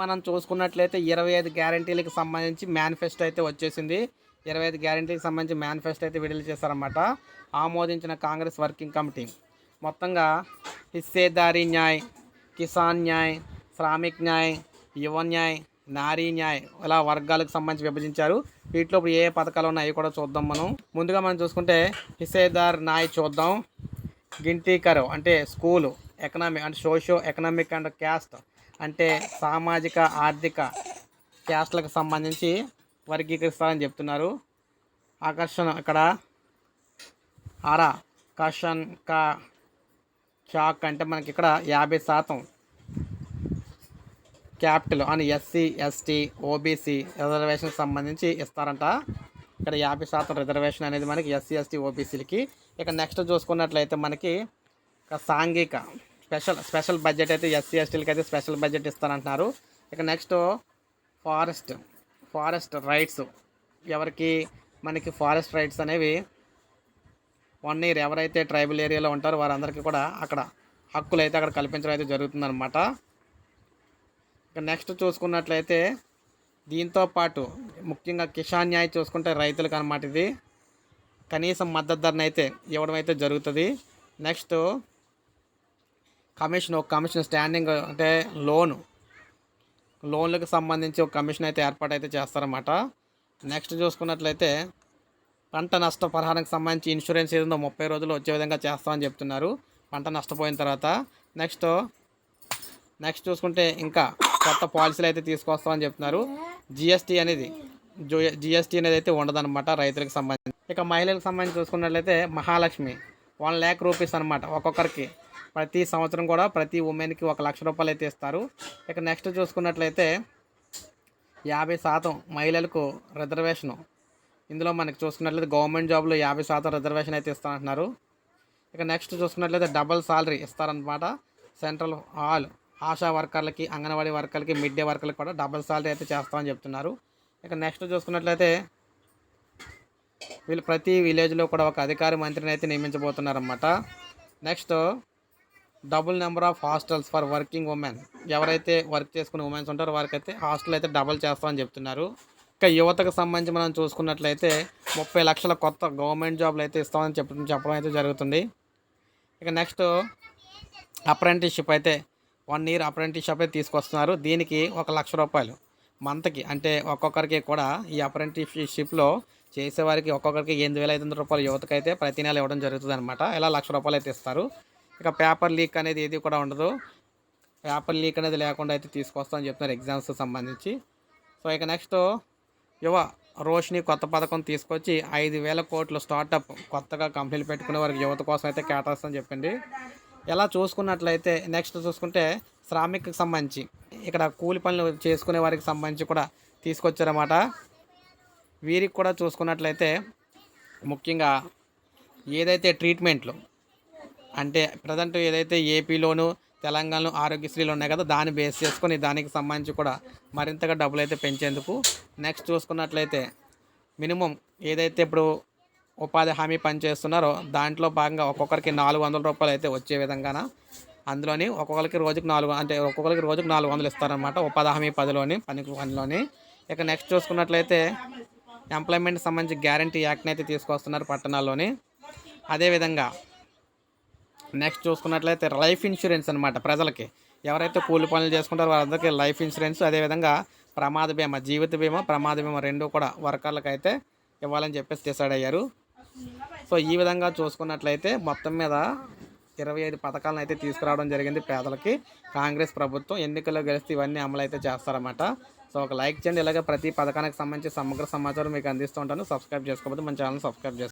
మనం చూసుకున్నట్లయితే ఇరవై ఐదు గ్యారంటీలకు సంబంధించి మేనిఫెస్టో అయితే వచ్చేసింది. ఇరవై ఐదు గ్యారంటీకి సంబంధించి మేనిఫెస్టో అయితే విడుదల చేశారన్నమాట. ఆమోదించిన కాంగ్రెస్ వర్కింగ్ కమిటీ. మొత్తంగా హిస్సేదారీ న్యాయ్ కిసాన్ న్యాయ్ శ్రామిక్ న్యాయ్ యువ న్యాయ్ నారీ న్యాయ్ ఇలా వర్గాలకు సంబంధించి విభజించారు. వీటిలో ఇప్పుడు ఏ పథకాలు ఉన్నాయో అవి కూడా చూద్దాం మనం. ముందుగా మనం చూసుకుంటే హిస్సేదార్ న్యాయ్ చూద్దాం. గింటీకరు అంటే స్కూలు ఎకనామిక్ అంటే సోషియో ఎకనామిక్ అండ్ క్యాస్ట్ అంటే సామాజిక ఆర్థిక క్యాస్ట్లకు సంబంధించి వర్గీకరిస్తారని చెప్తున్నారు. ఆకర్షణ ఇక్కడ ఆరా కషన్ కా షాక్ అంటే మనకి ఇక్కడ యాభై శాతం క్యాపిటల్ అని ఎస్సీ ఎస్టీ ఓబీసీ రిజర్వేషన్కి సంబంధించి ఇస్తారంట. ఇక్కడ యాభై శాతం రిజర్వేషన్ అనేది మనకి ఎస్సీ ఎస్టీ ఓబీసీలకి. ఇక నెక్స్ట్ చూసుకున్నట్లయితే మనకి సాంఘిక స్పెషల్ స్పెషల్ బడ్జెట్ అయితే ఎస్సీ ఎస్టీలకి అయితే స్పెషల్ బడ్జెట్ ఇస్తారంటున్నారు ఇక నెక్స్ట్ ఫారెస్ట్ ఫారెస్ట్ రైట్స్ ఎవరికి మనకి ఫారెస్ట్ రైట్స్ అనేవి వన్ ఇయర్ ఎవరైతే ట్రైబల్ ఏరియాలో ఉంటారో వారందరికీ కూడా అక్కడ హక్కులు అయితే అక్కడ కల్పించడం అయితే జరుగుతుందన్నమాట. ఇక నెక్స్ట్ చూసుకున్నట్లయితే దీంతో పాటు ముఖ్యంగా కిసాన్ న్యాయ్ చూసుకుంటే రైతులకు అనమాట ఇది. కనీసం మద్దతు ధరనైతే అయితే ఇవ్వడం అయితే జరుగుతుంది. నెక్స్ట్ కమిషన్ ఒక కమిషన్ స్టాండింగ్ అంటే లోన్ లోన్లకు సంబంధించి ఒక కమిషన్ అయితే ఏర్పాటు అయితే చేస్తారన్నమాట. నెక్స్ట్ చూసుకున్నట్లయితే పంట నష్ట పరిహారానికి సంబంధించి ఇన్సూరెన్స్ ఏదో ముప్పై రోజులు వచ్చే విధంగా చేస్తామని చెప్తున్నారు. పంట నష్టపోయిన తర్వాత నెక్స్ట్ నెక్స్ట్ చూసుకుంటే ఇంకా కొత్త పాలసీలు అయితే తీసుకొస్తామని చెప్తున్నారు. జిఎస్టీ అనేది జో జిఎస్టీ అనేది అయితే ఉండదన్నమాట రైతులకు సంబంధించి. ఇక మహిళలకు సంబంధించి చూసుకున్నట్లయితే మహాలక్ష్మి వన్ ల్యాక్ రూపీస్ అనమాట ఒక్కొక్కరికి. ప్రతి సంవత్సరం కూడా ప్రతి ఉమెన్కి ఒక లక్ష రూపాయలు అయితే ఇస్తారు. ఇక నెక్స్ట్ చూసుకున్నట్లయితే యాభై శాతం మహిళలకు రిజర్వేషను. ఇందులో మనకి చూసుకున్నట్లయితే గవర్నమెంట్ జాబ్లో యాభై శాతం రిజర్వేషన్ అయితే ఇస్తానంటున్నారు. ఇక నెక్స్ట్ చూసుకున్నట్లయితే డబల్ సాలరీ ఇస్తారనమాట సెంట్రల్ ఆల్ ఆశా వర్కర్లకి అంగన్వాడీ వర్కర్లకి మిడ్ డే వర్కర్లకి కూడా డబల్ సాలరీ అయితే చేస్తామని చెప్తున్నారు. ఇక నెక్స్ట్ చూసుకున్నట్లయితే వీళ్ళు ప్రతి విలేజ్లో కూడా ఒక అధికారి మంత్రిని అయితే నియమించబోతున్నారన్నమాట. Next double number of hostels for working women. ఎవరైతే వర్క్ చేసుకునే ఉమెన్స్ ఉంటారో వారికైతే హాస్టల్ అయితే డబుల్ చేస్తామని చెప్తున్నారు. ఇక యువతకు సంబంధించి మనం చూసుకున్నట్లయితే ముప్పై లక్షల కొత్త గవర్నమెంట్ జాబ్లు అయితే ఇస్తామని చెప్పడం చెప్పడం అయితే జరుగుతుంది. ఇక నెక్స్ట్ అప్రెంటిస్షిప్ అయితే వన్ ఇయర్ అప్రెంటిస్షిప్ అయితే తీసుకొస్తున్నారు. దీనికి ఒక లక్ష రూపాయలు మంత్కి అంటే ఒక్కొక్కరికి కూడా ఈ అప్రెంటిస్షిప్లో చేసేవారికి ఒక్కొక్కరికి ఎనిమిది వేల ఐదు వందల రూపాయలు యువతకైతే అయితే ప్రతి నెల ఇవ్వడం జరుగుతుంది అనమాట ఇలా లక్ష రూపాయలు అయితే ఇస్తారు. ఇక పేపర్ లీక్ అనేది ఏది కూడా ఉండదు. పేపర్ లీక్ అనేది లేకుండా అయితే తీసుకొస్తామని చెప్తున్నారు ఎగ్జామ్స్ సంబంధించి. సో ఇక నెక్స్ట్ యువ రోషిని కొత్త పథకం తీసుకొచ్చి ఐదు వేల కోట్లు స్టార్టప్ కొత్తగా కంపెనీలు పెట్టుకునే వారికి యువత కోసం అయితే కేటాయిస్తామని చెప్పింది. ఎలా చూసుకున్నట్లయితే నెక్స్ట్ చూసుకుంటే శ్రామిక్కి సంబంధించి ఇక్కడ కూలి పనులు చేసుకునే వారికి సంబంధించి కూడా తీసుకొచ్చారన్నమాట. వీరికి కూడా చూసుకున్నట్లయితే ముఖ్యంగా ఏదైతే ట్రీట్మెంట్లు అంటే ప్రజెంట్ ఏదైతే ఏపీలోను తెలంగాణలో ఆరోగ్యశ్రీలు ఉన్నాయి కదా దాన్ని బేస్ చేసుకొని దానికి సంబంధించి కూడా మరింతగా డబ్బులు అయితే పెంచేందుకు నెక్స్ట్ చూసుకున్నట్లయితే మినిమం ఏదైతే ఇప్పుడు ఉపాధి హామీ పని చేస్తున్నారో దాంట్లో భాగంగా ఒక్కొక్కరికి నాలుగు వందల రూపాయలు అయితే వచ్చే విధంగాన అందులోని ఒక్కొక్కరికి రోజుకి నాలుగు అంటే ఒక్కొక్కరికి రోజుకి నాలుగు వందలు ఇస్తారనమాట ఉపాధి హామీ పదిలోని పని పనిలోని. ఇక నెక్స్ట్ చూసుకున్నట్లయితే ఎంప్లాయ్మెంట్ సంబంధించి గ్యారంటీ యాక్ట్ని అయితే తీసుకొస్తున్నారు పట్టణాల్లోని. అదేవిధంగా నెక్స్ట్ చూసుకున్నట్లయితే లైఫ్ ఇన్సూరెన్స్ అనమాట ప్రజలకి. ఎవరైతే కూలి పనులు చేసుకుంటారో వాళ్ళందరికీ లైఫ్ ఇన్సూరెన్స్ అదేవిధంగా ప్రమాద బీమా జీవిత బీమా ప్రమాద బీమా రెండు కూడా వర్కర్లకు అయితే ఇవ్వాలని చెప్పేసి డిసైడ్ అయ్యారు. సో ఈ విధంగా చూసుకున్నట్లయితే మొత్తం మీద ఇరవై ఐదు పథకాలను అయితే తీసుకురావడం జరిగింది పేదలకి. కాంగ్రెస్ ప్రభుత్వం ఎన్నికల్లో గెలిస్తే ఇవన్నీ అమలు అయితే చేస్తారన్నమాట. సో ఒక లైక్ చేయండి. ఇలాగే ప్రతి పథకానికి సంబంధించి సమగ్ర సమాచారం మీకు అందిస్తూ ఉంటాను. సబ్స్క్రైబ్ చేసుకోకపోతే మన ఛానల్ సబ్స్క్రైబ్ చేసుకోండి.